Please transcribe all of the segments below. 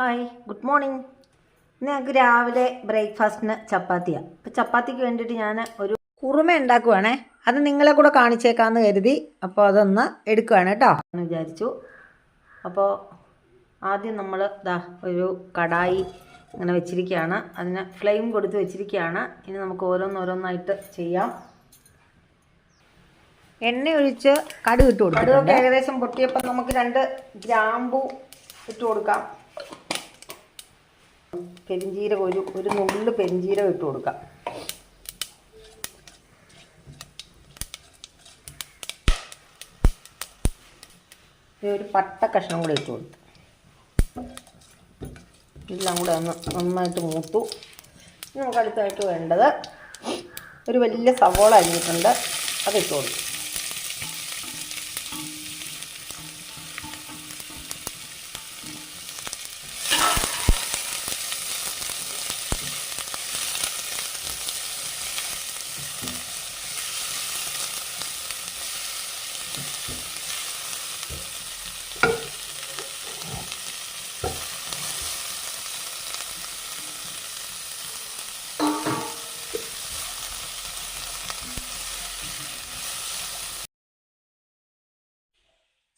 Hi good morning. ഞങ്ങൾക്ക് രാവിലെ ബ്രേക്ക്ഫാസ്റ്റിന് ചപ്പാത്തിയാണ് അപ്പോൾ ചപ്പാത്തിക്ക് വേണ്ടിയിട്ട് ഞാൻ ഒരു കുറുമ ഉണ്ടാക്കുവാണേ. അത് നിങ്ങളെ കൂടെ കാണിച്ചേക്കാന്ന് കരുതി അപ്പോൾ അതൊന്ന് എടുക്കുവാണ് കേട്ടോ. എന്ന് വിചാരിച്ചു. അപ്പോൾ ആദ്യം നമ്മൾ ദാ ഒരു കടായി ഇങ്ങനെ വെച്ചിരിക്കുകയാണ് അതിന് ഫ്ലെയിം കൊടുത്ത് വെച്ചിരിക്കുകയാണ് ഇനി നമുക്ക് ഓരോന്നോരോന്നായിട്ട് ചെയ്യാം. എണ്ണ ഒഴിച്ച് ഇട്ട് കൊടുക്കും കടുകൊക്കെ ഏകദേശം പൊട്ടിയപ്പോൾ നമുക്ക് രണ്ട് ഗ്രാമ്പു ഇട്ട് കൊടുക്കാം. പെരിഞ്ചീരകം ഒരു ഒരു നുള്ളു പെരിഞ്ചീരകം ഇട്ട് കൊടുക്കാം. ഒരു പട്ട കഷ്ണം കൂടെ ഇട്ട് കൊടുത്തു. എല്ലാം കൂടെ ഒന്ന് നന്നായിട്ട് മൂത്തു. നമുക്ക് അടുത്തായിട്ട് വേണ്ടത് ഒരു വലിയ സവോള അരിഞ്ഞിട്ടുണ്ട്. അത് ഇട്ട് കൊടുക്കും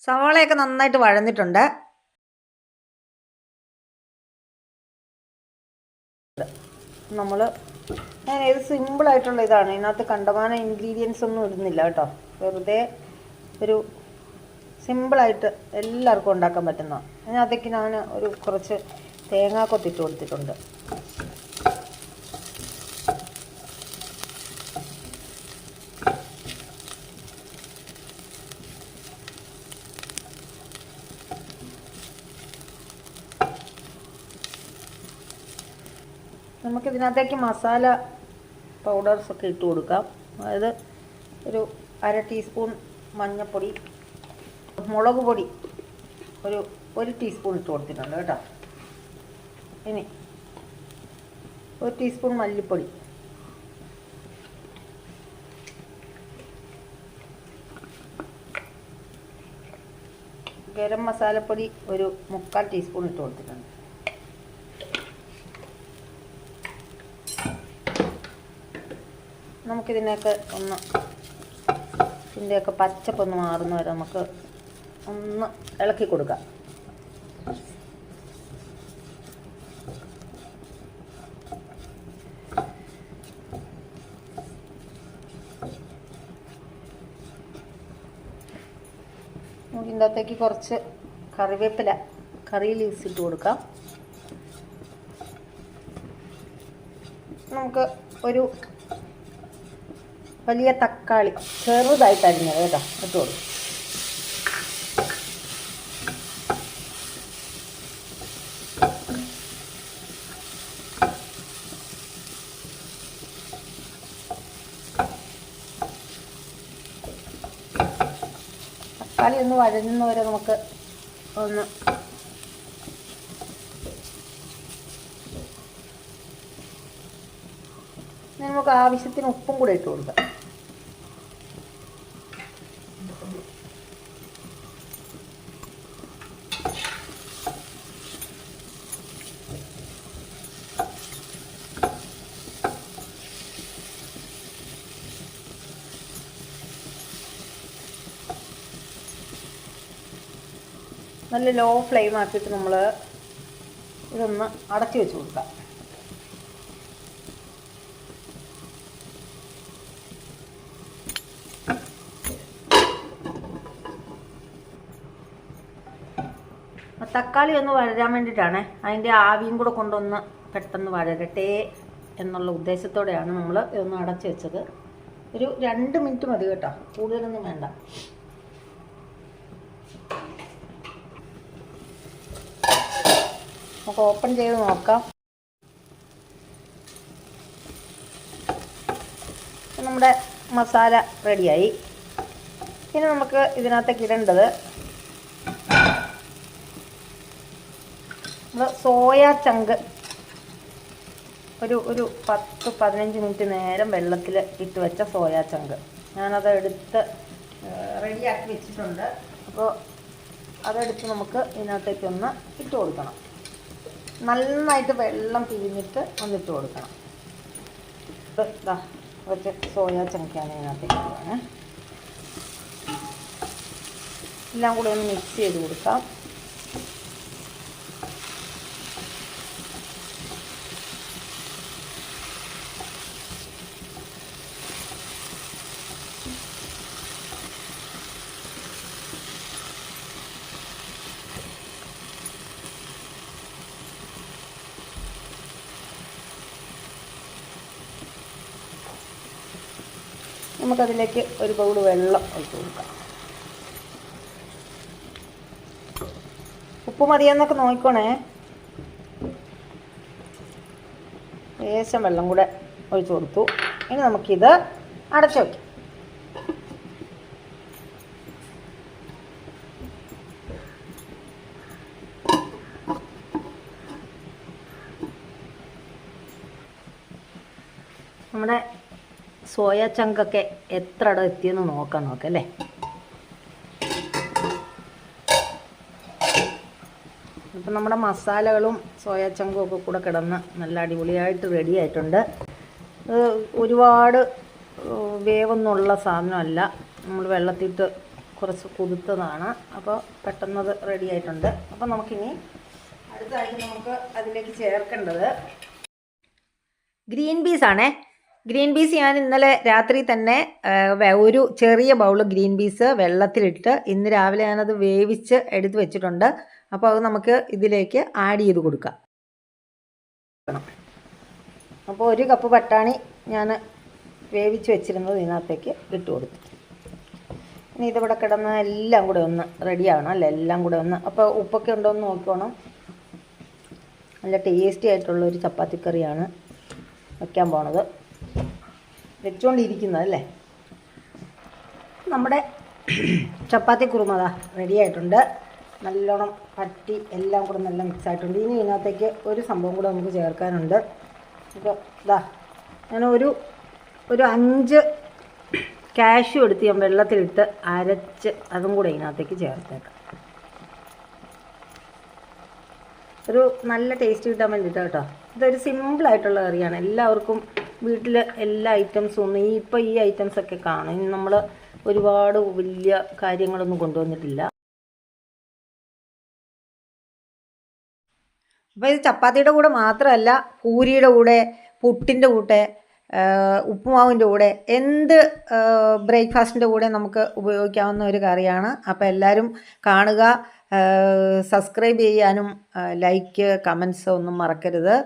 സവാളയൊക്കെ നന്നായിട്ട് വഴന്നിട്ടുണ്ട്. നമ്മൾ ഞാൻ ഏത് സിമ്പിളായിട്ടുള്ള ഇതാണ്. ഇതിനകത്ത് കണ്ടമാന ഇൻഗ്രീഡിയൻസ് ഒന്നും ഇടുന്നില്ല കേട്ടോ. വെറുതെ ഒരു സിമ്പിളായിട്ട് എല്ലാവർക്കും ഉണ്ടാക്കാൻ പറ്റുന്ന അതിനകത്തേക്ക് ഞാൻ ഒരു കുറച്ച് തേങ്ങാക്കൊത്തിട്ട് കൊടുത്തിട്ടുണ്ട്. നമുക്ക് ഇതിനകത്തേക്ക് മസാല പൗഡേഴ്സ് ഒക്കെ ഇട്ട് കൊടുക്കാം. അതായത് ഒരു അര ടീസ്പൂൺ മഞ്ഞൾപ്പൊടി മുളക് പൊടി ഒരു ഒരു ടീസ്പൂൺ ഇട്ട് കൊടുത്തിട്ടുണ്ട് കേട്ടോ. ഇനി ഒരു ടീസ്പൂൺ മല്ലിപ്പൊടി. ഗരം മസാലപ്പൊടി ഒരു മുക്കാൽ ടീസ്പൂൺ ഇട്ട് കൊടുത്തിട്ടുണ്ട്. നമുക്കിതിനൊക്കെ ഒന്ന് ഇതിന്റെയൊക്കെ പച്ചപ്പൊന്ന് മാറുന്ന വരെ നമുക്ക് ഒന്ന് ഇളക്കി കൊടുക്കാം. നമുക്ക് ഇതിന്റെ അകത്തേക്ക് കുറച്ച് കറിവേപ്പില കറി ലീവ്സ് ഇട്ട് കൊടുക്കാം. നമുക്ക് ഒരു വലിയ തക്കാളി. ചെറുതായിട്ട് അരിഞ്ഞത് കേട്ടോ ഇട്ട് തക്കാളി ഒന്ന് വഴഞ്ഞുന്ന വരെ നമുക്ക് ഒന്ന് നമുക്ക് ആവശ്യത്തിന് ഉപ്പും കൂടെ ഇട്ട് കൊടുക്കാം. നല്ല ലോ ഫ്ലെയിം ആക്കിയിട്ട് നമ്മൾ ഇതൊന്ന് അടച്ചു വെച്ച് കൊടുക്കാം. തക്കാളി ഒന്ന് വഴരാൻ വേണ്ടിയിട്ടാണ്. അതിന്റെ ആവിയും കൂടെ കൊണ്ടൊന്ന് പെട്ടെന്ന് വഴരട്ടെ എന്നുള്ള ഉദ്ദേശത്തോടെയാണ് നമ്മൾ ഇതൊന്ന് അടച്ചു വെച്ചത്. ഒരു രണ്ട് മിനിറ്റ് മതി കേട്ടോ. കൂടുതലൊന്നും വേണ്ട. നമുക്ക് ഓപ്പൺ ചെയ്ത് നോക്കാം. നമ്മുടെ മസാല റെഡിയായി. ഇനി നമുക്ക് ഇതിനകത്തേക്ക് ഇടേണ്ടത് നമ്മൾ സോയ ചങ്ക്. ഒരു ഒരു പത്ത് പതിനഞ്ച് മിനിറ്റ് നേരം വെള്ളത്തിൽ ഇട്ട് വെച്ച സോയ ചങ്ക്. ഞാനത് എടുത്ത് റെഡിയാക്കി വെച്ചിട്ടുണ്ട്. അപ്പോൾ അതെടുത്ത് നമുക്ക് ഇതിനകത്തേക്കൊന്ന് ഇട്ട് കൊടുക്കണം. നന്നായിട്ട് വെള്ളം പിഴിഞ്ഞിട്ട് ഒന്നിട്ട് കൊടുക്കണം. ഇത് കുറച്ച് സോയ ചങ്ങയ്ക്കാണ് ഇതിനകത്തേക്ക് എല്ലാം കൂടെ ഒന്ന് മിക്സ് ചെയ്ത് കൊടുക്കാം. നമുക്കതിലേക്ക് ഒരു ബൗൾ വെള്ളം ഒഴിച്ചു കൊടുക്കാം. ഉപ്പ് മതിയെന്നൊക്കെ നോക്കിക്കോണേ. ലേശം വെള്ളം കൂടെ ഒഴിച്ചു കൊടുത്തു. ഇനി നമുക്കിത് അടച്ചു വയ്ക്കാം നമ്മുടെ സോയ ചങ്കൊക്കെ എത്ര ഇടം എത്തിയെന്ന് നോക്കാം നോക്കാം അല്ലേ? അപ്പം നമ്മുടെ മസാലകളും സോയ ചങ്കും ഒക്കെ കൂടെ കിടന്ന് നല്ല അടിപൊളിയായിട്ട് റെഡി ആയിട്ടുണ്ട്. ഒരുപാട് വേവൊന്നുള്ള സാധനമല്ല. നമ്മൾ വെള്ളത്തിട്ട് കുറച്ച് കുതിർത്തതാണ്. അപ്പോൾ പെട്ടെന്നത് റെഡി ആയിട്ടുണ്ട്. അപ്പോൾ നമുക്കിനി അടുത്തായിട്ട് നമുക്ക് അതിലേക്ക് ചേർക്കേണ്ടത് ഗ്രീൻ പീസ് ആണേ ഗ്രീൻ പീസ് ഞാൻ ഇന്നലെ രാത്രി തന്നെ ഒരു ചെറിയ ബൗൾ ഗ്രീൻ പീസ് വെള്ളത്തിലിട്ട് ഇന്ന് രാവിലെ ഞാനത് വേവിച്ച് എടുത്ത് വെച്ചിട്ടുണ്ട്. അപ്പോൾ അത് നമുക്ക് ഇതിലേക്ക് ആഡ് ചെയ്ത് കൊടുക്കാം. അപ്പോൾ ഒരു കപ്പ് പട്ടാണി ഞാൻ വേവിച്ച് വെച്ചിരുന്നത് ഇതിനകത്തേക്ക് ഇട്ട് കൊടുത്തു. ഇനി ഇതിവിടെ കിടന്ന് എല്ലാം കൂടെ ഒന്ന് റെഡിയാവണം അല്ലേ? എല്ലാം കൂടെ ഒന്ന്. അപ്പോൾ ഉപ്പൊക്കെ ഉണ്ടോ എന്ന് നോക്കണം നല്ല ടേസ്റ്റി ആയിട്ടുള്ള ഒരു ചപ്പാത്തി കറിയാണ് വയ്ക്കാൻ പോണത്. വെച്ചുകൊണ്ടിരിക്കുന്നത് അല്ലേ? നമ്മുടെ ചപ്പാത്തി കുറുമത റെഡി ആയിട്ടുണ്ട്. നല്ലോണം പട്ടി എല്ലാം കൂടെ നല്ല മിക്സ് ആയിട്ടുണ്ട്. ഇനി ഇതിനകത്തേക്ക് ഒരു സംഭവം കൂടെ നമുക്ക് ചേർക്കാനുണ്ട്. ഇപ്പോൾ ഇതാ ഞാൻ ഒരു ഒരു അഞ്ച് കാഷ്യൂ എടുത്ത് ഞാൻ വെള്ളത്തിലിട്ട് അരച്ച് അതും കൂടെ ഇതിനകത്തേക്ക് ചേർത്തേക്കാം. ഒരു നല്ല ടേസ്റ്റ് കിട്ടാൻ വേണ്ടിയിട്ട് കേട്ടോ. ഇതൊരു സിമ്പിളായിട്ടുള്ള കറിയാണ്. എല്ലാവർക്കും വീട്ടിൽ എല്ലാ ഐറ്റംസും ഒന്നും ഈ ഇപ്പോൾ ഈ ഐറ്റംസൊക്കെ കാണും. ഇനി നമ്മൾ ഒരുപാട് വലിയ കാര്യങ്ങളൊന്നും കൊണ്ടുവന്നിട്ടില്ല. അപ്പോൾ ഇത് ചപ്പാത്തിയുടെ കൂടെ മാത്രമല്ല പൂരിയുടെ കൂടെ പുട്ടിന്റെ കൂടെ ഉപ്പുമാവിന്റെ കൂടെ എന്ത് ബ്രേക്ക്ഫാസ്റ്റിന്റെ കൂടെ നമുക്ക് ഉപയോഗിക്കാവുന്ന ഒരു കറിയാണ്. അപ്പോൾ എല്ലാവരും കാണുക. സബ്സ്ക്രൈബ് ചെയ്യാനും ലൈക്ക് കമൻസ് ഒന്നും മറക്കരുത്.